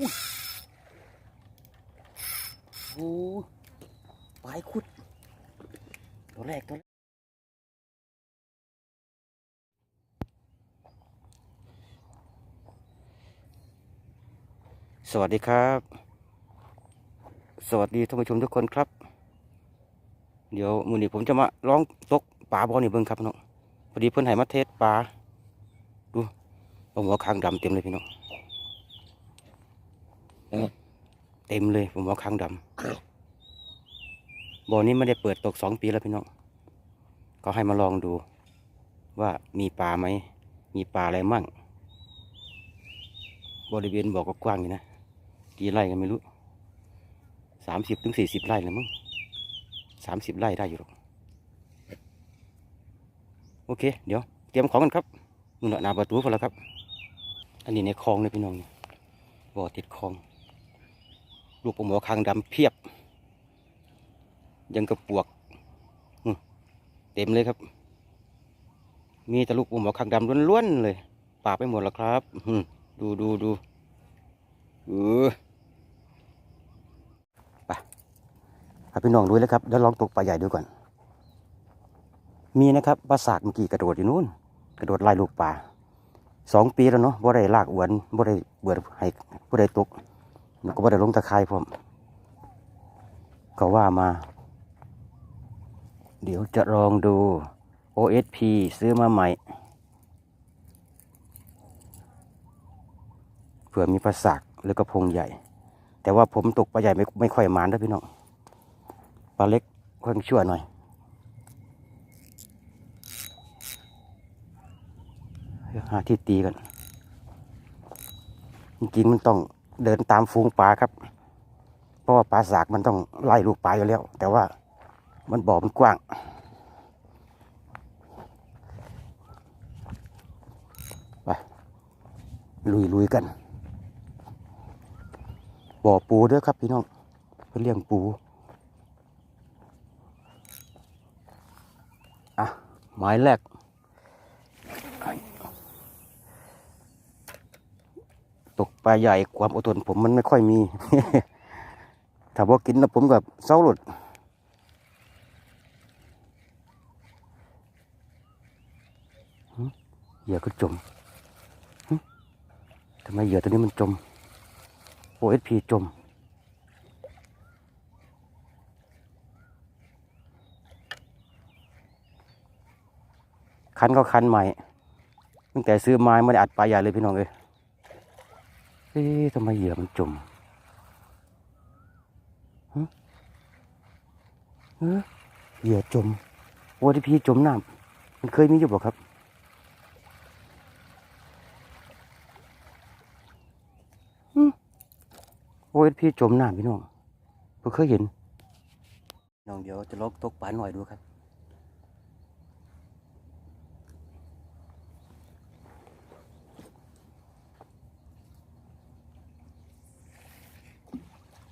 โอ้ปลายขุด ตัวแรกตัวแรกสวัสดีครับ สวัสดีท่านผู้ชมทุกคนครับ เดี๋ยวมือนี้ผมจะมาลองตกปลาบอลนี่เบิ่งครับพี่น้องพอดีเพิ่อนให้มาเทสปลาดูเอาหัวคางดำเต็มเลยพี่น้อง เต็มเลยผมหัวคางดำบ่อนี้ไม่ได้เปิดตกสองปีแล้วพี่น้องก็ให้มาลองดู ว่ามีปลาไหม มีปลาอะไรมั่ง บริเวณบ่อก็กว้างอยู่นะกี่ไร่กันไม่รู้สามสิบถึงสี่สิบไร่เลยมั้งสามสิบไร่ได้อยู่หรอกโอเค เดี๋ยวเตรียมของกันครับนู่นน่ะหนาประตูพอแล้วครับ อันนี้ในคลองเลยพี่น้องนี่บ่อติดคลอง ลูกปลาหมอคางดำเพียบ ยังกระปวกเต็มเลยครับ มีแต่ลูกปลาหมอคางดำล้วนๆเลยปราไปหมดแล้วครับอืดูดูดูเออพาพี่น้องดูเลยครับเดี๋ยวลองตกปลาใหญ่ดูก่อน มีนะครับปลาสากเมื่อกี้กระโดดอยู่นู่นกระโดดไล่ลูกปลาสองปีแล้วเนาะบ่ได้ลากอวนบ่ได้เบื่อให้ผู้ใดตก แล้วก็บ่ได้ลงตะไคร่พร้อมก็ว่ามา เดี๋ยวจะลองดู OSP ซื้อมาใหม่เผื่อมีปลาสากหรือกระพงใหญ่ แต่ว่าผมตกปลาใหญ่ไม่ไม่ค่อยมานนะพี่น้องปลาเล็กค่อยชั่วหน่อยหาที่ตีกันจริงๆมันต้อง เดินตามฟูงปลาครับ เพราะว่าปลาสากมันต้องไล่ลูกปลาอยู่แล้ว แต่ว่ามันบ่อมันกว้าง ไป ลุยๆกัน บ่อปูด้วยครับพี่น้องเพื่อเลี้ยงปูอะหมายแรก ตกปลาใหญ่ความอดทนผมมันไม่ค่อยมี ถ้าพอกินแล้วผมกับเศร้าหลุดเหยื่อก็จมทำไมเหยื่อตัวนี้มันจม OSP จมคันก็คันใหม่ตั้งแต่ซื้อไม้ไม่ได้อัดปลาใหญ่เลยพี่น้องเอ้ย เอ๊ะทำไมเหยื่อมันจมเออเหยื่อจมโอ้ที่พี่จมน้ำมันเคยมีอยู่บ่ครับ โอ้ยพี่จมน้ำพี่น้องเพิ่เคยเห็น น้องเดี๋ยวจะลองตกปลาหน่อยดูครับ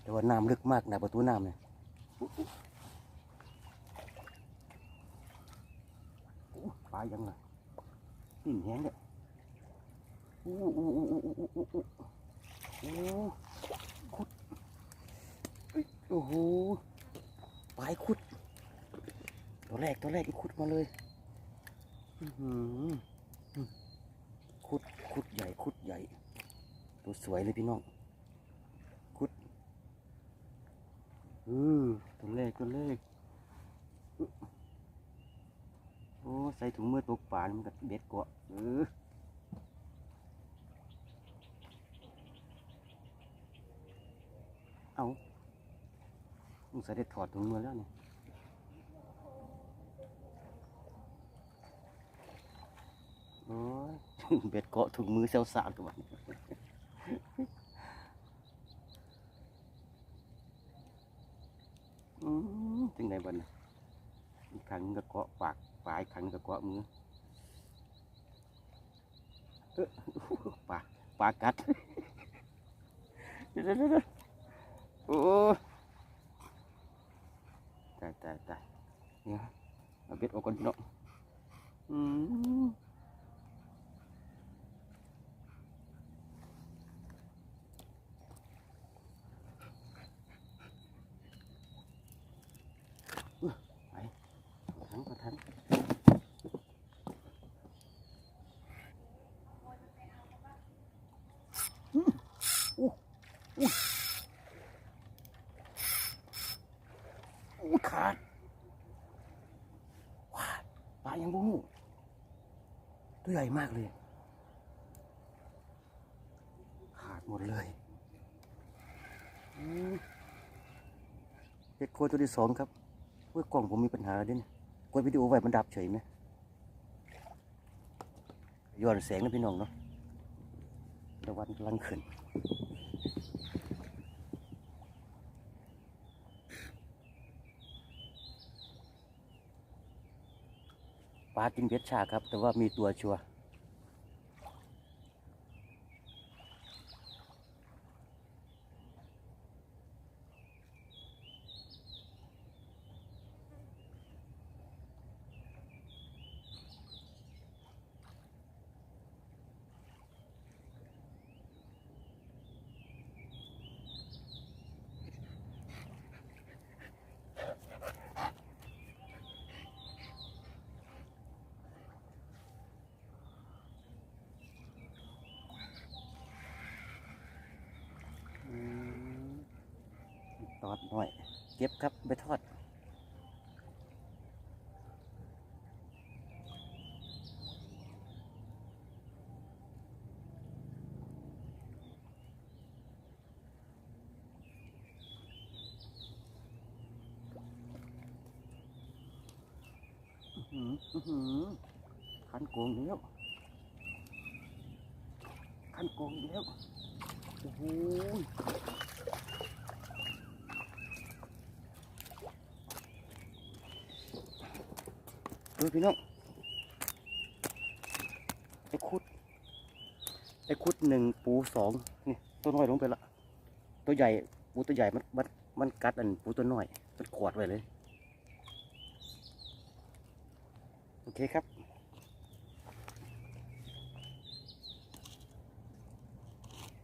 แต่ว่าน้ำลึกมากนะประตูน้ำเนี่ยปลายังไงหินแห้งเนี่ยอู้อู้อู้อู้อู้อู้อู้อู้ขุดเอ้ยโอ้โหปลายขุด ตัวแรกตัวแรกอีกขุดมาเลยหือขุดขุดใหญ่ขุดใหญ่ ตัวสวยเลยพี่น้อง อือตัวเล ขตัวเลขโอ้ใส่ถุงมือตกปลานมันก็เบ็ดกว่าเออเอามึงใส่ได้ถอดถุงมือแล้วเนี่ยโอ้ยเบ็ดเกาะถุงมือเซลสาดตัวนี้ อืมจังได บัน่ะอีกครั้งก็เกาะปากปลายครั้งก็เกาะมือเอ้อปากปากกัดเดี๋ยวเดี๋ยวเดี๋ยวโอ้ตายตายตายเนี่ยเอาเบ็ดออกก่อนพี่น้องอืม ลายังบูตัวใหญ่มากเลย ขาดหมดเลยเด็กโคตัวที่สองครับเมื่อกล่องผมมีปัญหาด้วยนะกดวิดีโอไว้มันดับเฉยไหมย้อนแสงนะพี่น้องเนาะตะวันกำลังขึ้น ปลากินเบ็ดชาครับ แต่ว่ามีตัวชัวร์ อดหน่อยเก็บครับไปทอดอือหืออือหือขันโกงแล้วคันโกงแล้วโอ้โห ดูพี่น้องไอ้คุดไอ้คุดหนึ่งปูสองนี่ตัวน้อยลงไปละตัวใหญ่ปูตัวใหญ่มันมันมันกัดอันปูตัวน้อยมันขวดไว้เลยโอเคครับ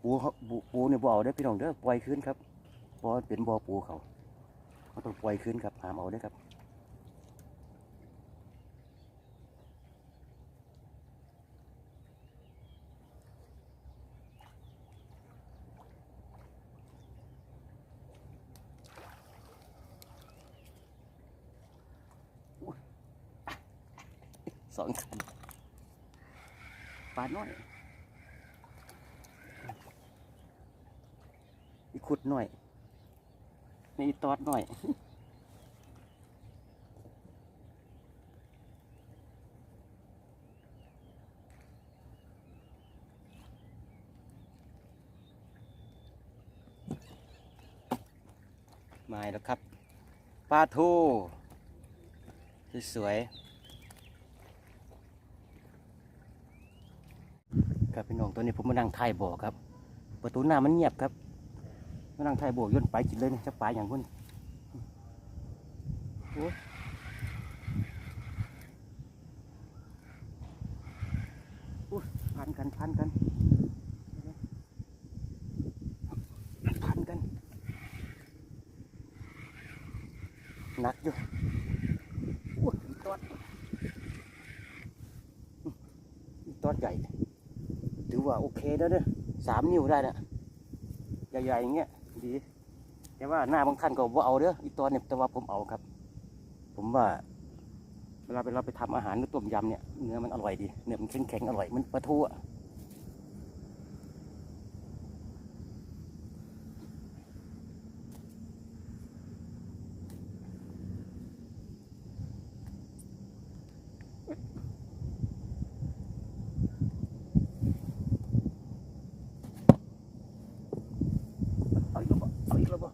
ปูเขาปูปูเนี่ยบ่เอาได้พี่น้องเด้อปล่อยคืนครับบ่เป็นบ่อปูเขาเขาต้องปล่อยคืนครับหามเอาได้ครับ สองคันปลาน้อยอีขุดหน่อยนี่ตอดหน่อยมาแล้วครับปลาทูสวยๆ ครับพี่น้องตัวนี้ผมมานั่งทายบ่อครับ ประตูหน้ามันเงียบครับมานั่งไทยโบกย่นไปกินเลยนี่จะปลาอย่างพวกนี้โอ้พันกันพันกันพันกันหนักอยู่อุ๊ยตอดตอดใหญ่ ว่าโอเคแล้วเด้อสามนิ้วได้นะใหญ่ๆอย่างเงี้ยดี แต่ว่าหน้าบางท่านก็ว่าเอาเด้ออีตัวเนี่ยแต่ว่าผมเอาครับ ผมว่าเวลาเราไปทำอาหารหรือต้มยำเนี่ยเนื้อมันอร่อยดีเนื้อมันแข็งๆอร่อยมันปลาทูอะเอาอีกแล้วบ่เอาอีกแล้วบ่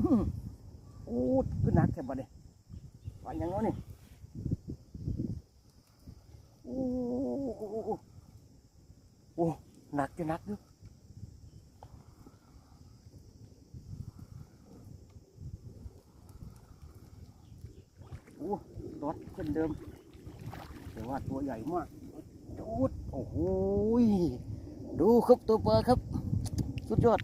อื้อโอ้ขึ้นหนัก แค่บ่เนี่ยว่าอย่างง้อนี่โอ้โอ้โอ้โอ้โอ้หนักจะหนักอยู่โอ้รถเช่นเดิมแต่ว่าตัวใหญ่มากจูดโอ้โหดูครับตัวปลาครับ สุดยอด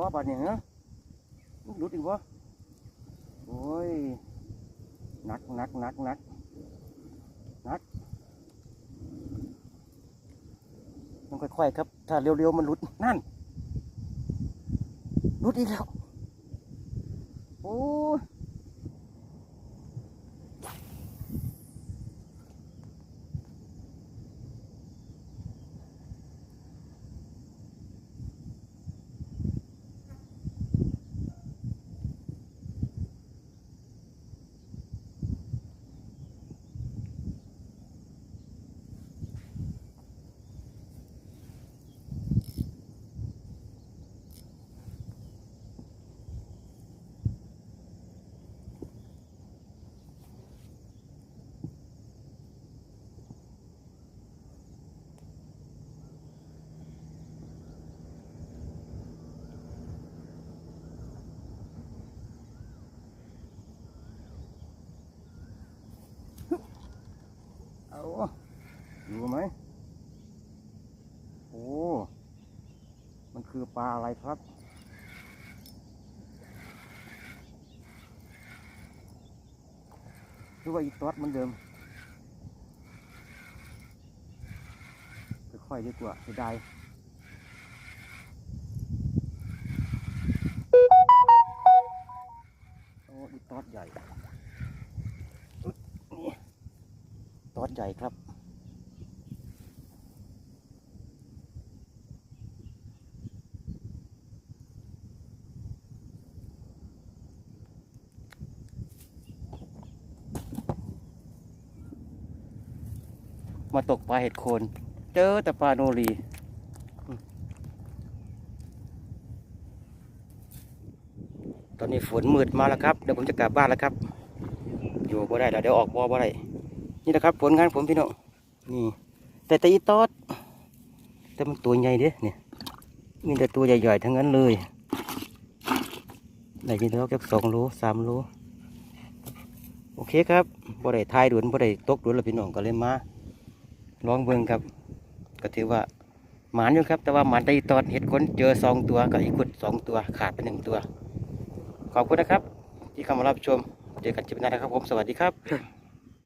บ่บาดเนี่ยฮะหลุดอีกบ่โอ้ยหนักหนักหนักหนักหนักต้องค่อยๆครับ ถ้าเร็วๆมันหลุดนั่นหลุดอีกแล้วโอ้ย เอาอยู่ไหม โอ้ มัน คือปลาอะไรครับ หรือว่าอีตอดเหมือนเดิม ค่อยๆดีกว่าเสียดายโอ้อีตอดใหญ่อุ๊ยนี่ตอดใหญ่ครับ มาตกปลาเห็ดโคน เจอแต่ปลาโนรีตอนนี้ฝนมืดมาแล้วครับ เดี๋ยวผมจะกลับบ้านแล้วครับ อยู่บ่ได้แล้วเดี๋ยวออกบ่บ่ได้นี่นะครับผลงานผมพี่น้องนี่ แต่แต่อีตอด แต่มันตัวใหญ่เด้เนี่ยมีแต่ตัวใหญ่ๆทั้งนั้นเลยได้ยินแล้วแค่สองโลสามโลโอเคครับบ่ได้ทายด่วนบ่ได้ตกด่วนแล้วพี่น้องก็เลยมา ลองเบิ่งครับ ก็ถือว่าหมานอยู่ครับ แต่ว่าหมานได้ตอนเห็ดคนเจอสองตัวกับอีกคนสองตัวขาดไปหนึ่งตัว ขอบคุณนะครับ ที่เข้ามารับชมเจอกันจิบหน้านะครับผมสวัสดีครับ